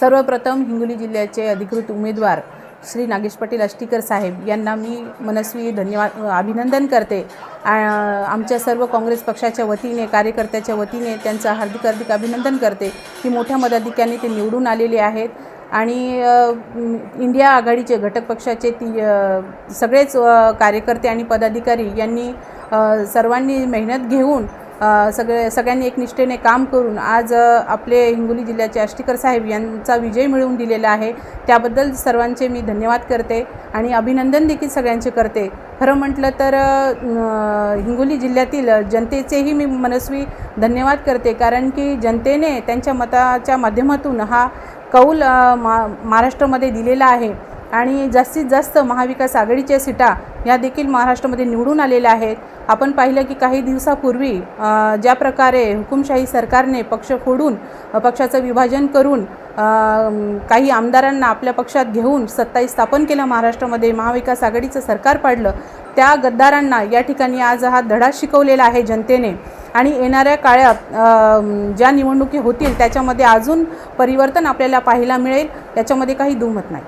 सर्वप्रथम हिंगोली जिल्ह्याचे अधिकृत उमेदवार श्री नागेश पाटील अष्टीकर साहेब यांना मी मनस्वी धन्यवाद अभिनंदन करते. आमच्या सर्व काँग्रेस पक्षाच्या वतीने कार्यकर्त्याच्या वतीने त्यांचं हार्दिक हार्दिक अभिनंदन करते. की मोठ्या मताधिक्याने ते निवडून आलेले आहेत. आणि इंडिया आघाडीचे घटक पक्षाचे ती सगळेच कार्यकर्ते आणि पदाधिकारी यांनी सर्वांनी मेहनत घेऊन सगळे सगळ्यांनी एकनिष्ठेने काम करून आज आपले हिंगोली जिल्ह्याचे आष्टीकर साहेब यांचा विजय मिळवून दिलेला आहे. त्याबद्दल सर्वांचे मी धन्यवाद करते आणि अभिनंदन देखील सगळ्यांचे करते. खरं म्हटलं तर हिंगोली जिल्ह्यातील जनतेचेही मी मनस्वी धन्यवाद करते. कारण की जनतेने त्यांच्या मताच्या माध्यमातून हा कौल मा महाराष्ट्रामध्ये दिलेला आहे. आणि जास्तीत जास्त महाविकास आघाडीच्या सीटा ह्या देखील महाराष्ट्रामध्ये निवडून आलेल्या आहेत. आपण पाहिलं की काही दिवसापूर्वी ज्या प्रकारे हुकुमशाही सरकारने पक्ष फोडून पक्षाचं विभाजन करून काही आमदारांना आपल्या पक्षात घेऊन सत्ता स्थापन केलं महाराष्ट्रामध्ये महाविकास आघाडीचं सरकार पाडलं त्या गद्दारांना या ठिकाणी आज हा धडा शिकवलेला आहे जनतेने. आणि येणाऱ्या काळात ज्या निवडणुकी होतील त्याच्यामध्ये अजून परिवर्तन आपल्याला पाहायला मिळेल याच्यामध्ये काही दुमत नाही.